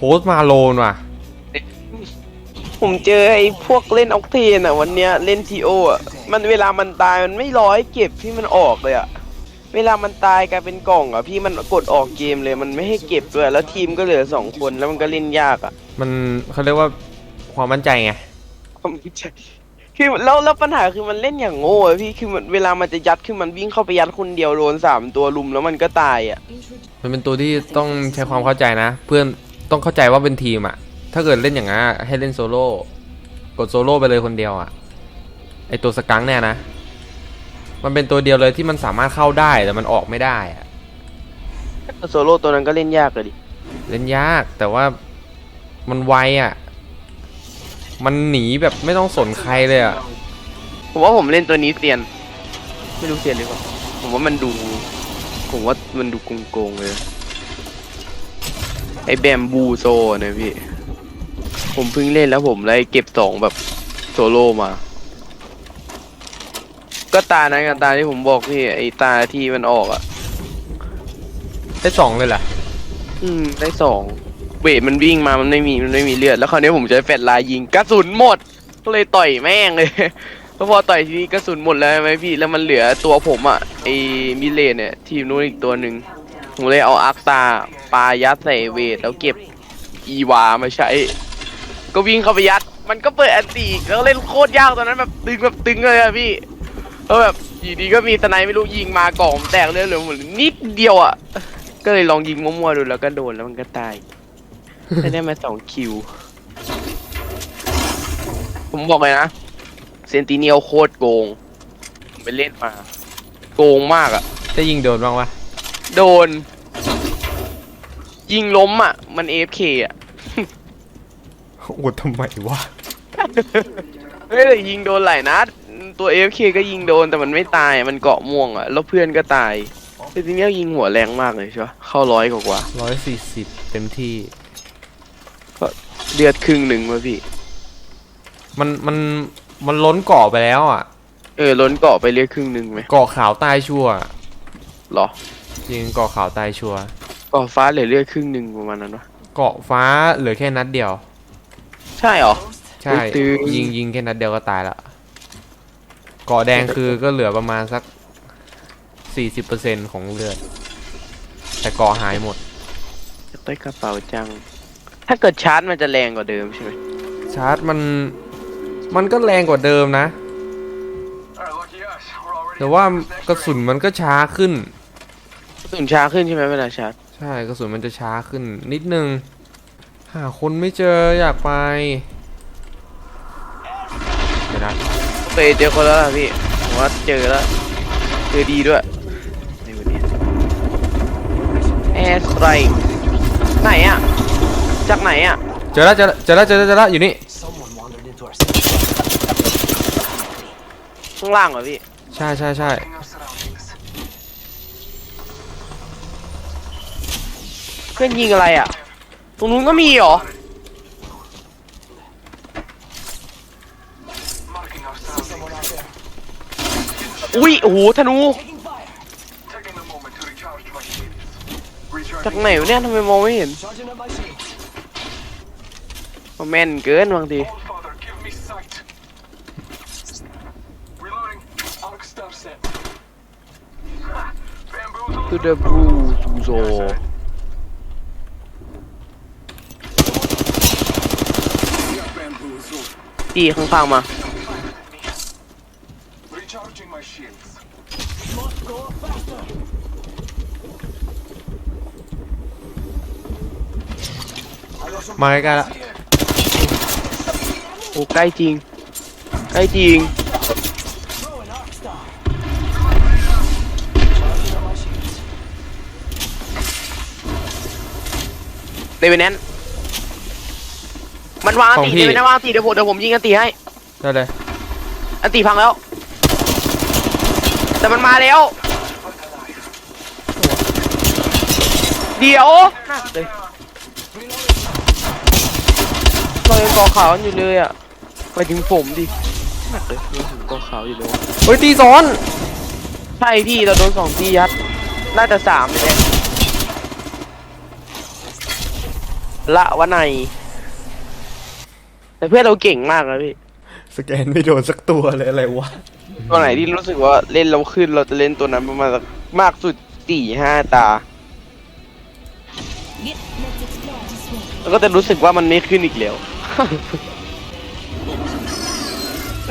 โพสต์มาโลนว่ะ ผมเจอไอ้พวกเล่นออกเทนอะ วันเนี้ยเล่นทีโออะ มันเวลามันตายมันไม่ร้อยเก็บที่มันออกเลยอะ เวลามันตายกลายเป็นกล่องอะพี่มันกดออกเกมเลยมันไม่ให้เก็บด้วยแล้วทีมก็เหลือสองคนแล้วมันก็เล่นยากอะมันเขาเรียกว่าความมั่นใจไง ผมไม่ใช่คือแล้วแล้วปัญหาคือมันเล่นอย่างโง่อะพี่คือมันเวลามันจะยัดคือมันวิ่งเข้าไปยัดคนเดียวโดนสามตัวลุมแล้วมันก็ตายอะมันเป็นตัวที่ต้องใช้ความเข้าใจนะ เพื่อน ต้องเข้าใจว่าเป็นทีมอะถ้าเกิดเล่นอย่างนั้นอะให้เล่นโซโล่กดโซโล่ไปเลยคนเดียวอะไอตัวสกังเนี่ยนะ มันเป็นตัวเดียวเลยที่มันสามารถเข้าได้แต่มันออกไม่ได้อะโซโล่ตัวนั้นก็เล่นยากเลยดิ เล่นยากแต่ว่ามันไวอะมันหนีแบบไม่ต้องสนใครเลยอะผมว่าผมเล่นตัวนี้เซียน ไม่รู้เซียนหรือเปล่าผมว่ามันดู ผมว่ามันดูโกงๆเลย ไอ้แบมบูโซเนี่ยพี่ ผมเพิ่งเล่นแล้วผมเลยเก็บสองแบบโซโล่มา ก็ตานั้นกับตาที่ผมบอกพี่ ไอ้ตาที่มันออกอะได้สองเลยเหรออืมได้สองเวทมันวิ่งมามันไม่มีมันไม่มีเลือดแล้วคราวนี้ผมใช้แฟลชไลน์ยิงกระสุนหมด ก็เลยต่อยแม่งเลยแล้วพอต่อยทีนี้กระสุนหมดแล้วใช่ไหมพี่แล้วมันเหลือตัวผมอะไอ้มิเลนเนี่ยทีมนู้นอีกตัวหนึ่ง ผมเลยเอาอักตาปายัดใส่เวทแล้วเก็บอีวามาใช้ ก็วิ่งเข้าไปยัด มันก็เปิดแอนตีแล้วเล่นโคตรยากตอนนั้นแบบตึงแบบตึงเลยอะพี่เออแบบอยู่ดีก็มีสไนไม่รู้ยิงมากล่องแตกเลยเหลือหมดนิดเดียวอะก็เลยลองยิงมั่วๆดูแล้วก็โดนแล้วมันก็ตายได้ได้มาสองคิว ผมบอกเลยนะเซนติเนียลโคตรโกง ผมไปเล่นมา โกงมากอะได้ยิงโดนบ้างวะ โดน ยิงล้มอะมันเอฟเคอะอวดทำไมวะ เฮ้ยแต่ยิงโดนหลายนัด ตัวเอฟเคก็ยิงโดนแต่มันไม่ตายอะมันเกาะม่วงอะแล้วเพื่อนก็ตายเซนติเนียลยิงหัวแรงมากเลยใช่ปะเข้าร้อยกว่าร้อยสี่สิบเต็มที่ๆเลือดครึ่งหนึ่งวะพี่ มันมันมันล้นเกาะไปแล้วอะ เออล้นเกาะไปเลือดครึ่งหนึ่งไหมเกาะขาวตายชัวร์หรอ จริงเกาะขาวตายชัวร์เกาะฟ้าเหลือเลือดครึ่งหนึ่งประมาณนั้นวะเกาะฟ้าเหลือแค่นัดเดียว ใช่เหรอ ใช่อุ๊ยตึง ยิงยิงแค่นัดเดียวก็ตายละเกาะแดงคือก็เหลือประมาณสักสี่สิบเปอร์เซ็นของเลือด แต่เกาะหายหมดจะต้อยกระเป๋าจัง ถ้าเกิดชาร์จมันจะแรงกว่าเดิมใช่ไหมชาร์จมันมันก็แรงกว่าเดิมนะ แต่ว่ากระสุนมันก็ช้าขึ้น กระสุนช้าขึ้นใช่ไหมเวลาชาร์จใช่กระสุนมันจะช้าขึ้นนิดนึง หาคนไม่เจออยากไปเดี๋ยวนะโอเคเจอคนแล้วล่ะพี่ผมว่าเจอแล้วเจอดีด้วยในวันนี้แอร์สไตรไหนอะจากไหนอะเจอแล้วเจอแล้วเจอแล้วเจอแล้วเจอแล้วอยู่นี่ Someone wandered into our ข้างล่างเหรอพี่ใช่ใช่ใช่ พื่อนยิงอะไรอะ ตรงนู้นก็มีเหรอ อุ้ยโอ้โหธนูจากไหนวะเนี่ยทำไมมองไม่เห็น charging up my shields. มันแม่นเกินบางที Father, give me sight. Reloading. Arc star set. Bamboozle. to the blue to the Bamboozle. ตีข้างๆมา Recharging my shields. มาใกล้ๆละโอ้ใกล้จริง ใกล้จริง Throwing arc star. Charging up my shields. เดวินแนน มันวางอันตีเดวินแนนวางอันตีเดี๋ยวผมเดี๋ยวผมยิงอันตีให้ ได้เลยอันตีพังแล้ว แต่มันมาแล้ว เดี๋ยวหนักเลยเรายังกอขาวกันอยู่เลยอะไปถึงผมดิหนักเลยเราถึงกอขาวอยู่เลยเฮ้ยตีซ้อนใช่พี่เราโดนสองที่ยัดน่าจะสามเลยแหละละวะในย แต่เพื่อนเราเก่งมากนะพี่สแกนไม่โดนสักตัวเลยอะไรวะตัวไหนที่รู้สึกว่าเล่นเราขึ้นเราจะเล่นตัวนั้นประมาณสักมากสุดสี่ห้าตา Get, let's explore this way. แล้วก็จะรู้สึกว่ามันไม่ขึ้นอีกแล้ว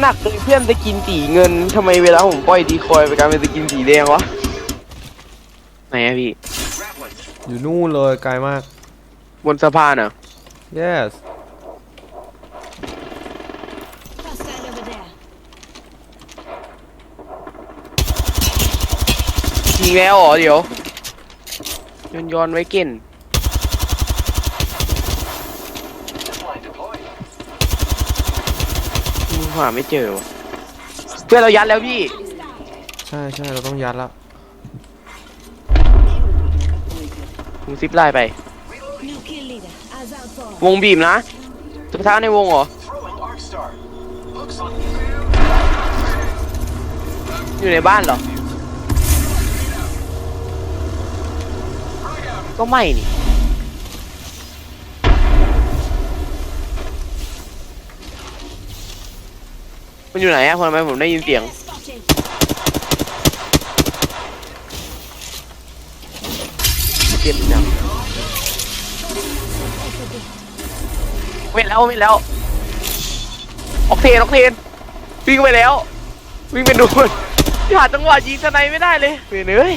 หนักเลยเพื่อนจะกินสีเงินทำไมเวลาผมปล่อยดีคอยไปกลารเป็นจะกินสีแดงวะไหนอะพี่ อยู่นู่นเลยไกลมาก บนสะพานอะ yes Hostile over there. ยิงแล้วเหรอเดี๋ยวย้อนย้อนๆไว้เก่น Line deployed. มึงหาไม่เจอวะเพื่อนเรายัดแล้วพี่ ใช่ใช่เราต้องยัดแล้วมึงซิปไลน์ไป New kill leader. Eyes out for. วงบีบนะสุดท้ายในวงเหรอ Throwing arc star. Looks like อยู่ในบ้านเหรอ ก็ไม่นี่ มันอยู่ไหนอะทำไมผมได้ยินเสียง เจ็บจังไม่แล้วไม่แล้ว ออกเทนออกเทนวิ่งไปแล้ว วิ่งไปดูนหาจังหวะยิงสไนไม่ได้เลยเวยเอ้ย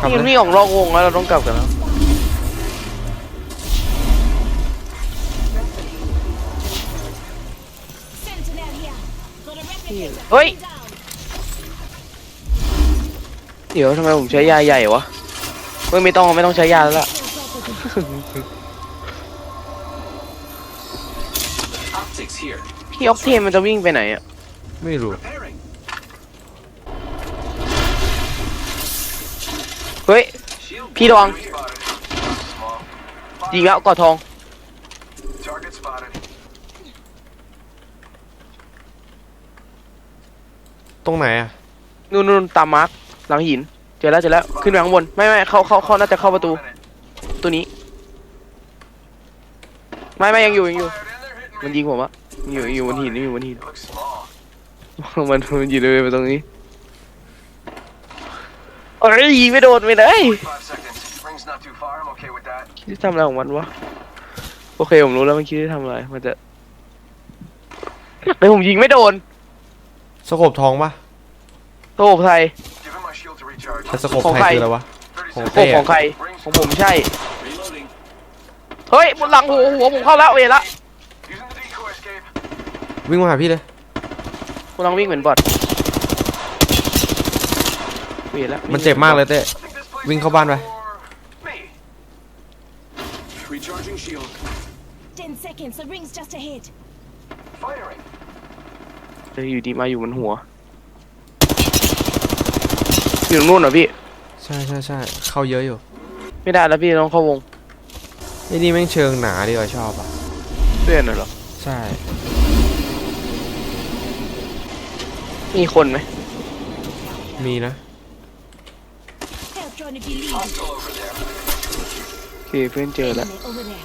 กลับนี่เลยนี่ออกนอกวงแล้วเราต้องกลับกันแล้ว Sentinel here. Got a replicator. Oi. Down. เดี๋ยวทำไมผมใช้ยาใหญ่วะไม่ไม่ต้องไม่ต้องใช้ยาแล้วล่ะ Optics here. พี่ออกเทนมันจะวิ่งไปไหนอะไม่รู้ Repairing. เฮ้ย Shield. พี่ระวัง Spotted. Small. ยิงแล้วกอดทอง Target spotted. ตรงไหนอะนู่นนู่นตามมาร์คหลังหิน เจอแล้วเจอแล้ว ขึ้นไปข้างบน ไม่ไม่เข้าเข้าเข้าน่าจะเข้าประตู Minute. ตัวนี้ ไม่ไม่ยังอยู่ยังอยู่ Fired in there, hitting มัน me. ยิงผมอะอยู่อยู่บนหินอยู่บนหิน It looks small. มันมันอยู่เลยไปตรงนี้ เอ้ยยิงไม่โดนไปเลย Five seconds. Ring's not too far. I'm okay with that. คิดจะทำอะไรของมันวะ โอเคผมรู้แล้วมันคิดจะทำอะไร มันจะแต่ผมยิงไม่โดนสโคบทองปะโตบไทย Giving my shield to recharge. แต่สโคบของไทยใครคืออะไรวะ30ของโต seconds. เต้บของใคร Rings ของผมใช่ Reloading. เฮ้ยบนหลังหัวหัวผมเข้าแล้วเวละ Using the decoy escape. วิ่งมาหาพี่เลยกำลังวิ่งเหมือนบอท เวละมันเจ็บมากเลยเต้ I think this place Wing is เข้าบ้านไป for me. Recharging shield. Ten seconds. The ring's just ahead. Firing. เดี๋ยวอยู่ดีมาอยู่บนหัว อยู่ตรงนู่นเหรอพี่ ใช่ใช่ใช่เข้าเยอะอยู่ไม่ได้แล้วพี่ต้องเข้าวงไอ้นี่แม่งเชิงหนาดีกว่าชอบอะ เพื่อนน่ะเหรอ ใช่ มีคนไหมมีนะ Help trying to be lead. Hostile over there. โอเคเพื่อนเจอแล้ว Enemy over there.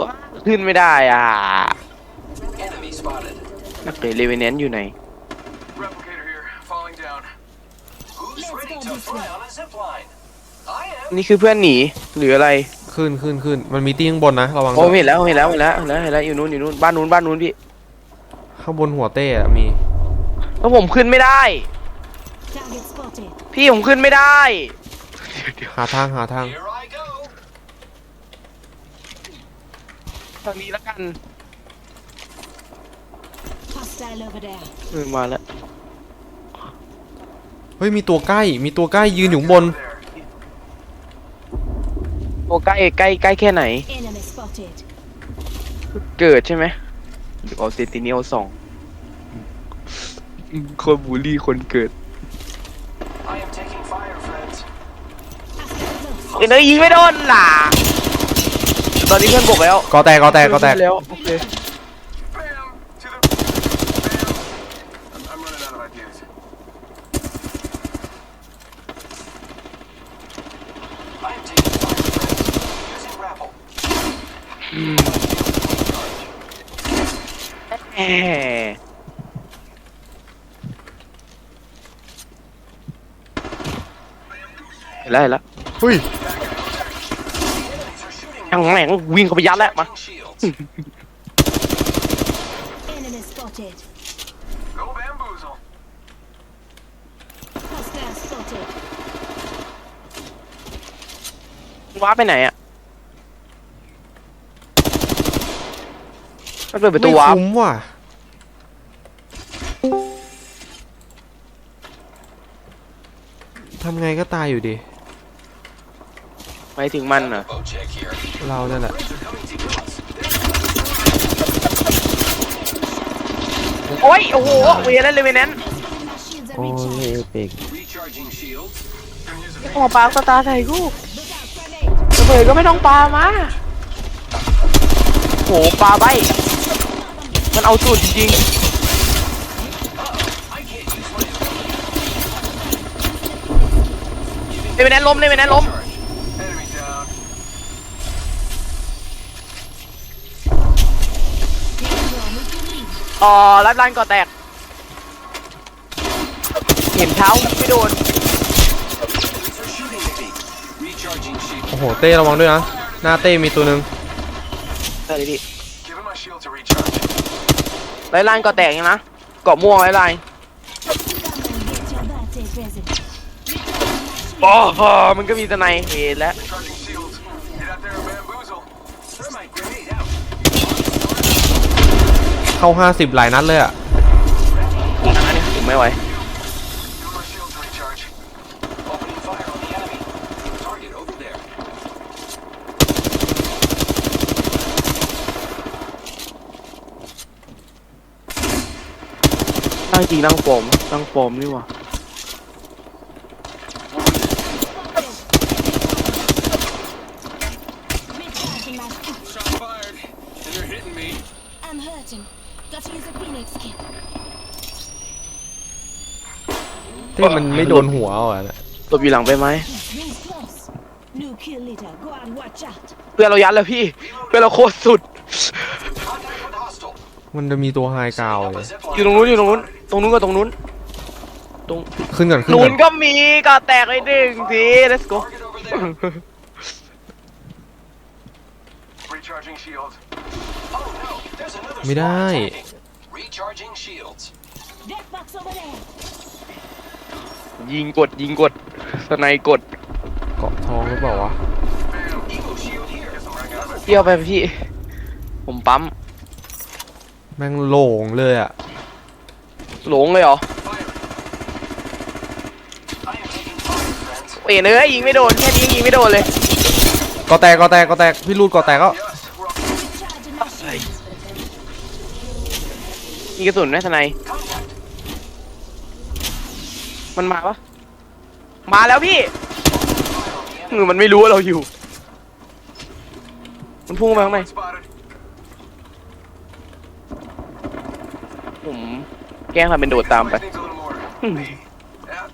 ว้าขึ้นไม่ได้อะ Enemy spotted. นักเตะเลเวนแนนอยู่ไหน Replicator here. Falling down. Who's Let's ready go to this fly way. on a zip line? I am. นี่คือเพื่อนหนีหรืออะไร ขึ้นขึ้นขึ้นมันมีตีข้างบนนะระวังโอ้ด้วยเห็นแล้วเห็นแล้วเห็นแล้วเห็นแล้วเห็นแล้วอยู่นู้นอยู่นู้นบ้านนู้นบ้านนู้นพี่ ข้างบนหัวเต้อะมีแล้วผมขึ้นไม่ได้ Target spotted. พี่ผมขึ้นไม่ได้หาทางหาทาง Here I go. ทางนี้แล้วกัน Hostile over there. เออมาแล้ว เฮ้ยมีตัวใกล้ มีตัวใกล้ยืนอยู่ข้างบน There. โอ้ใกล้ใกล้ใกล้แค่ไหน Enemy spotted. เกิดใช่ไหมหรือเอาเซนติเนียลสองคนบูลลี่คนเกิด เอ้ยเนยยิงไม่โดนล่ะ ตอนนี้เพื่อนบอกแล้วกอแตกกอแตกกอแตกแล้วโอเค Bam! To the. Bam! I'm, I'm running out of ideas. I am taking fire, friends. Using grapple. แหมเห็นแล้วเห็นแล้ว หุ้ย ช่างแม่งวิ่งเข้าไปยัดแล้วมา Shields. Enemy spotted. Go bamboozle. Hostile spotted. ว้าร์ปไปไหนอะมันเปิดประตูไม่วาร์ปคุ้มว่ะ ทำไงก็ตายอยู่ดี หมายถึงมันเหรอ Boat check here. เรานั่นแหละ They're coming to us. โอ้ยโอ้โหเวียนแล้วเลยเวียนนั้น My shields are โอ้ย recharged. เปก Recharging shields. I'm using โอ้ปลาสตาร์ใส่กู Look out, grenade. ระเบิดก็ไม่ต้องปลามาโหปลาใบมันเอาสุดจริง I can't use my ๆเลยเวียนนั้นล้มเลยเวียนนั้นล้ม อ๋อรับรันก่อแตก เห็นเท้าไม่โดน They're shooting at me. Recharging shield. โอ้โห เต้ระวังด้วยนะ หน้าเต้มีตัวหนึ่งได้เลยพี่ Giving my shield to recharge. ไล่ลานก่อแตกยังนะเกาะม่วงไล่ลาน Come and get your birthday present. โอ้โหมันก็มีสไนเห็นแล้ว เข้าห้าสิบหลายนัดเลยอะอันนี้ผมไม่ไหว Giving my shield to recharge. Opening fire on the enemy. Target over there. นั่งจริงนั่งโฟมนั่งโฟมนี่หว่า Recharging my shields. Shot fired. And they're hitting me. I'm hurting. Gotta use a phoenix kit. เต้มันไม่โดนหัวเอาอะหลบอยู่หลังไปไหม Rings close. New kill leader. Go and watch out. เพื่อนเรายัดแล้วพี่ เพื่อนเราโคตรสุด Contact with hostile. มันจะมีตัวไฮกราว Up เล a ย zip อยู่ตรงนู้นอยู่ตรงนู้น ตรงนู้นกับตรงนู้นตรงขึ้นก่อนขึ้นนู้ก่อนนก็มีก็แตกไปหนึ่งที let's go Target over there. Recharging shields. Oh no, there's another ไม่ได้ squad attacking. Recharging shields. Death box over there. ยิงกดยิงกดสไนกดเกาะทองหรือเปล่าวะ Bam. Eco shield here. Guess I'm running out of เที่ยวไปพี่ ผมปั๊มแม่งโหล่งเลยอะหลงเลยเหรอ fire. I am taking fire, friends. เอ็นเอ้ยยิงไม่โดนแค่นี้ยังยิงไม่โดนเลยเกาะแตกเกาะแตกเกาะแตกพี่รูดเกาะแตกแล้ว Yes, we're on Recharging my shields. ยิงกระสุนไหมสไน contact. มันมาปะมาแล้วพี่เออมันไม่รู้ว่าเราอยู่ มันพุ่งมาข้างใน Spotted. ผมแกล้งทำเป็นโดดตามไป Needs a little more. Hmm. Me. Yeah.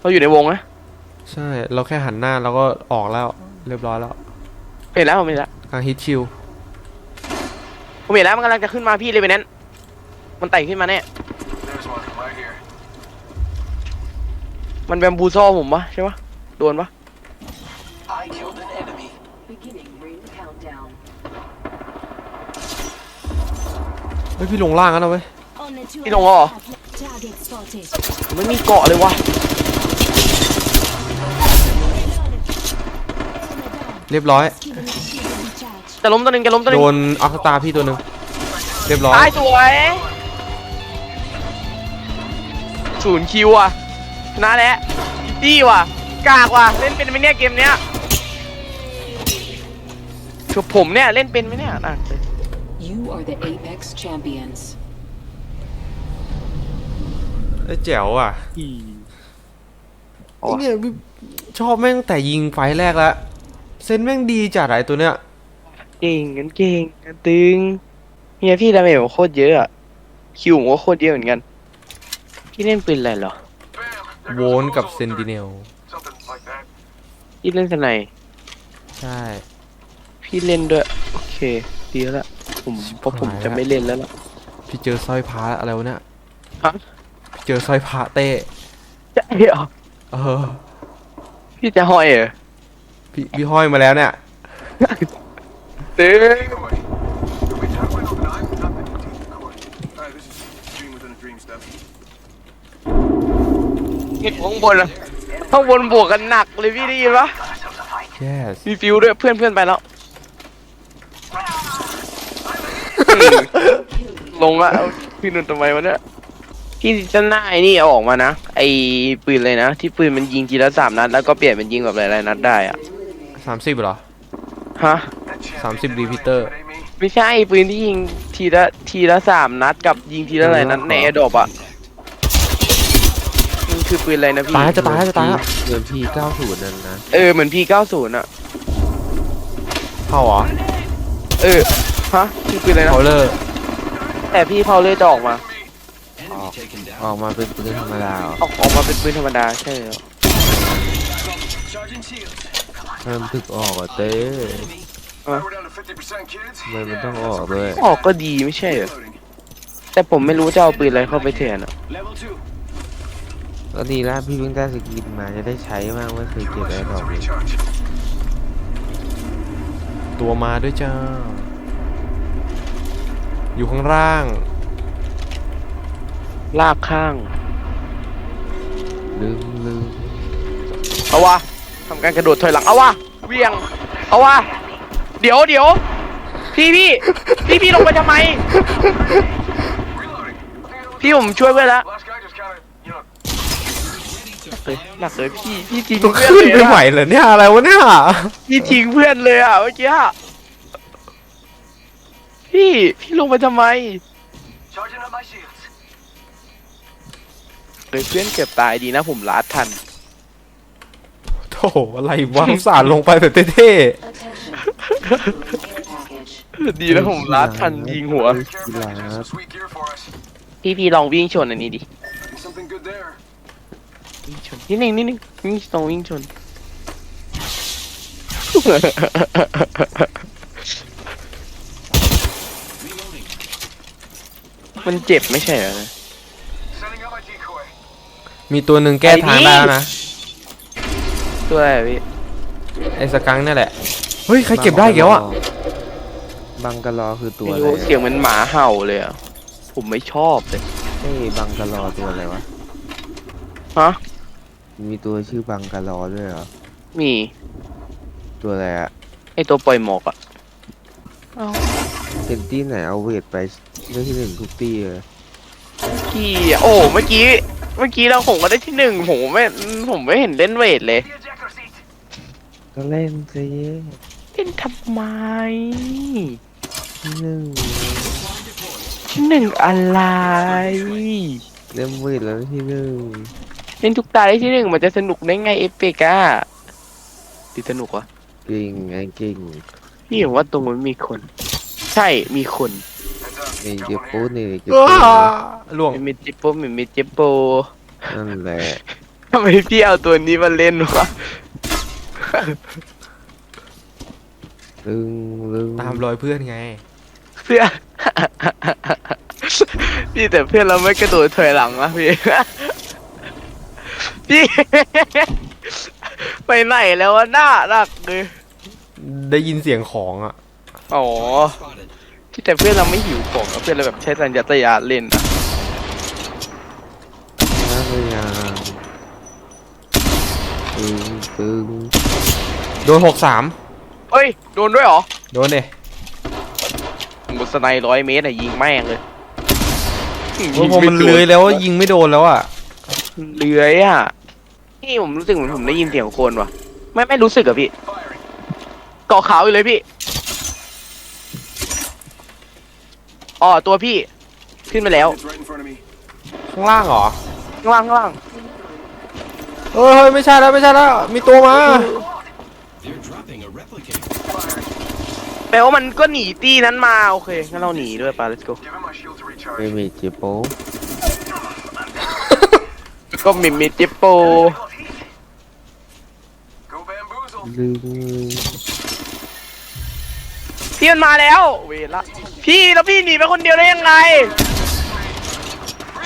เราอยู่ในวงนะใช่ เราแค่หันหน้าแล้วก็ออกแล้ว เรียบร้อยแล้วเห็นแล้วผมเห็นแล้วกลางฮิตชิล ผมเห็นแล้วมันกำลังจะขึ้นมาพี่เลยไปนั้น มันไต่ขึ้นมาแน่ There's one right here. มันแบมบูซอผมปะใช่ปะโดนปะ I killed an enemy. Beginning ring countdown. เฮ้ยพี่ลงล่างแล้วนะเว้ย Only two. Đi đâu hả? Target spotted. ผมไม่มีเกาะเลยวะ Reloaded. Enemy down. เรียบร้อย Keeping my shield recharged. จะล้มตัวหนึ่งจะล้มตัวหโดนึ่งนอัพสตาร์พี่ตัวหนึ่งเรียบร้อยตายสวย ศูนย์คิวอะชนะแล้วดีว่ะ กากว่ะ เล่นเป็นไหมเนี่ยเกมเนี้ยคือผมเนี่ย เล่นเป็นไหมเนี่ยอะ You are the Apex champions. เอ้ยแจ๋วอะอีไอ้เนี่ยพี่ชอบแม่งแต่ยิงไฟล์แรกแล้วเซนแม่งดีจัดอะไอ้ตัวเนี้ย เก่งกันเก่งกันตึงเฮียพี่ดาเมจผมโคตรเยอะอะคิวผมก็โคตรเยอะเหมือนกัน พี่เล่นปืนอะไรเหรอ Bam. โวลกับเซนติเนล Something like that. พี่เล่นสไนด์ใช่ พี่เล่นด้วย โอเค ดีแล้วล่ะผมเพราะผมหายละจะไม่เล่นแล้วล่ะ พี่เจอสร้อยพระอะไรวะเนี่ยฮะ พี่เจอสร้อยพระเต้ใช่เหรอเออ พี่จะห้อยเหรอพี่พี่ห้อยมาแล้วเนี่ย เต้ เห็นข้างบนอะข้างบนบวกกันหนักเลยพี่ได้ยินปะ yes มีฟิวด้วยเพื่อนเพื่อนไปแล้ว ลงละเอาพี่นุ่นทำไมวะเนี่ยพี่จะหน้าไอ้นี่เอาออกมานะ ไอ้ปืนเลยนะ ที่ปืนมันยิงทีละสามนัด แล้วก็เปลี่ยนเป็นยิงแบบหลายๆนัดได้อะสามสิบเหรอฮะ That champion 30 repeater intimidating me. ไม่ใช่ปืนที่ยิงทีละทีละสามนัดกับยิงทีละหลายนัดในแอดอบอะมัน คือปืนอะไรนะพี่ ตายจะตายจะตายแล้วเดือนพีเก้าศูนย์นั่นนะเออเหมือน P90 อะเข้าเหรอเออฮะคือปืนอะไรนะเขาเลอร์แต่พี่พาวเลอร์จะออกมาออกมาเป็นปืนธรรมดาเหรอออกออกมาเป็นปืนธรรมดาใช่แล้ว Charging shields. ทำไมมันถึกออกอะเต้ Alright, we're down to 50% kids. ทำไมมันต้องออกด้วยออกก็ดีไม่ใช่เหรอ Loading. แต่ผมไม่รู้จะเอาปืนอะไรเข้าไปแทนอะ Level two. ก็ดีแล้วพี่เพิ่งได้สกินมาจะได้ใช้บ้างไม่เคยเก็บ Give ไอ้ my ดอก shields a เลย recharge. ตัวมาด้วยจ้า อยู่ข้างล่าง ลากข้างลืมลืมเอาวะทำการกระโดดถอยหลังเอาวะเวียงเอาวะเดี๋ยวเดี๋ยวพี่พี่พี่พี่ลงไปทำไม Reloading. I think I know what พี่ผมช่วยเพื่อนแล้ว Last guy just kind of, you know, เฮ้ยหนักเลยพี่พี่ทิ้งต้องเพื่อนขึ้นเลยไปไหวอะเหรอเนี่ยอะไรวะเนี่ยพี่ทิ้งเพื่อนเลยอะเมื่อกี้อะพี่พี่ลงไปทำไม Charging up my shields. เฮ้ยเพื่อนเกือบตายดีนะผมลาดทัน โถอะไรวะสารลงไปแบบเท่ Attention. Package. ดีนะผมลาดทันยิงหัว this care package has some sweet gear for us. พี่พี่ลองวิ่งชนอันนี้ดิ Something good there. วิ่งชนนิดนึงนิดนึงวิ่งตรงวิ่งชนมันเจ็บไม่ใช่เหรอ Setting up my decoy. ๆมีตัวหนึ่งแก้ทางได้แล้วนะตัวอะไรอะพี่ไอ้สกังค์นี่แหละเฮ้ยใครเก็บได้อีกแล้วอะบังกะลอคือตัวไม่อะไรรู้อะเสียงเหมือนหมาเห่าเลยอะผมไม่ชอบเลย เฮ้ยบังกะลอตัวอะไรวะฮะ มีตัวชื่อบังกะลอด้วยเหรอ มีตัวอะไรอะไอตัวปล่อยหมอกอะเซนตี้ไหนเอาเวทไปได้ที่หนึ่งทุกตีเลยพี่โอ้เมื่อกี้เมื่อกี้เราผมก็ได้ที่หนึ่งผมไม่ผมไม่เห็นเล่นเวทเลย The ejector seat. ก็เล่นสิเล่นทำไมที่หนึ่งที่หนึ่งอะไร เล่นเวทแล้วที่หนึ่ง เล่นทุกตาได้ที่หนึ่งมันจะสนุกได้ไงเอฟเฟกอะดีสนุกวะเก่งไงเก่งพี่เห็นว่าตรงนั้นมีคน ใช่มีคน Heads up. นี่ Got เจ็บ one ปู here. นี่เจ็บว้าปูล่วงมีจิปโปมีมีจิปโปนั่นแหละทำไมพี่เอาตัวนี้มาเล่นวะลึงลึงตามรอยเพื่อนไง เพื่อนพี่แต่เพื่อนเราไม่กระโดดถอยหลังนะพี่ พี่ ไปไหนแล้ววะหน้ารักเลยได้ยินเสียงของอะ อ๋อที่แต่เพื่อนเราไม่หิวของอะเพื่อนเราแบบใช้สัญญาตญาณเล่นอะน่าพยายามตึงตึงโดนหกสามเฮ้ยโดนด้วยเหรอโดนเดหมดสไนร้อยเมตรอะยิงแม่งเลยโอ้พอมันเลื้อยแล้วยิงไม่โดนแล้วอะเลื้อยอะ นี่ผมรู้สึกเหมือนผมได้ยินเสียงคนว่ะ ไม่ไม่รู้สึกอะพี่ Firing. เกาะขาวอยู่เลยพี่อ๋อตัวพี่ ขึ้นมาแล้ว It's right in front of me. ข้างล่างเหรอ ข้างล่างข้างล่างเฮ้ยเฮ้ยไม่ใช่แล้วไม่ใช่แล้ว มีตัวมาแปลว่ามันก็หนีตีนั้นมาโอเคงั้นเราหนีด้วยไป let's go Giving my shields a ไม่ recharge. มีเจ็บปูก็มิมิจิปโป Go bamboozle. ลืมพี่มันมาแล้ว เวรละพี่แล้วพี่หนีไปคนเดียวได้ยังไง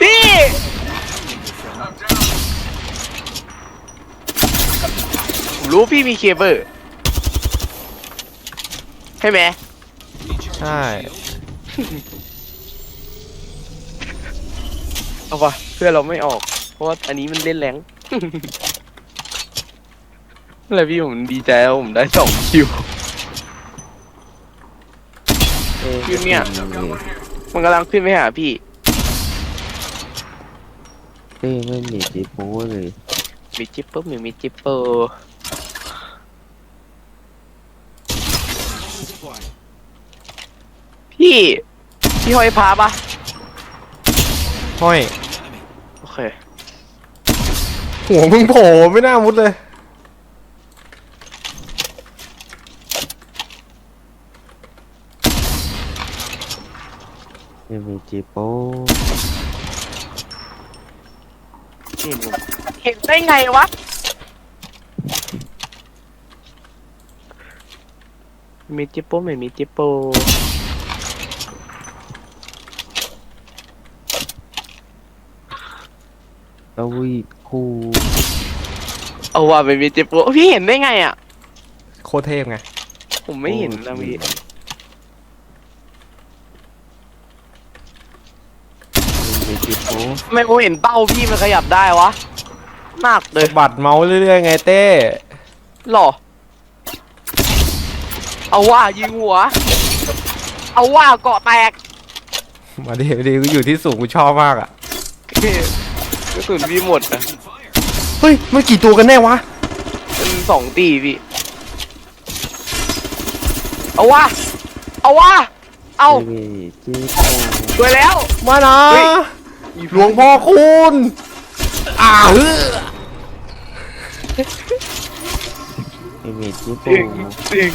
พี่ ผมรู้พี่มีเคเบิลใช่ไหม ใช่ เอาวะเพื่อนเราไม่ออก เพราะว่าอันนี้มันเล่นแรง อะไรพี่ผมดีใจแล้วผมได้สองคิวเอ้อยู่เนี่ยเต้มันกำลังขึ้นไปหาพี่ เต้ไม่มีจีโป้เลยมีจิปเปอร์มีมีจิปเปอร์พี่ พี่ห้อยพาปะห้อยโอเค หัวมึงโผล่ไม่น่ามุดเลย ไม่มีจีโป้เห็นผมเห็นได้ไงวะ มีจิปโป้ไม่มีจิปโป้แล้ววิคู่เอาว่าไม่มีจิปโป้พี่เห็นได้ไงอะ โคตรเทพไงผมไม่เห็นนะพี่ ไม่มีจีโป้ ทำ ไมผมเห็นเป้าพี่มันขยับได้วะมากเลยบัดเมาส์เรื่อยๆไงเต้หรอ เอาว่ายิงหัว เอาว่าเกาะแตกมาดิมาดิกูอยู่ที่สูงกูชอบมากอะกระสุนพี่หมดนะเฮ้ยมันกี่ตัวกันแน่วะเป็นสองตีพี่เอาว่าเอาว่าเอาไม่มีจีโป้ด้วยแล้วมานะเฮ้ย หลวงพ่อคุณอ่าเฮ้อไม่มีจีโป้จริงจริง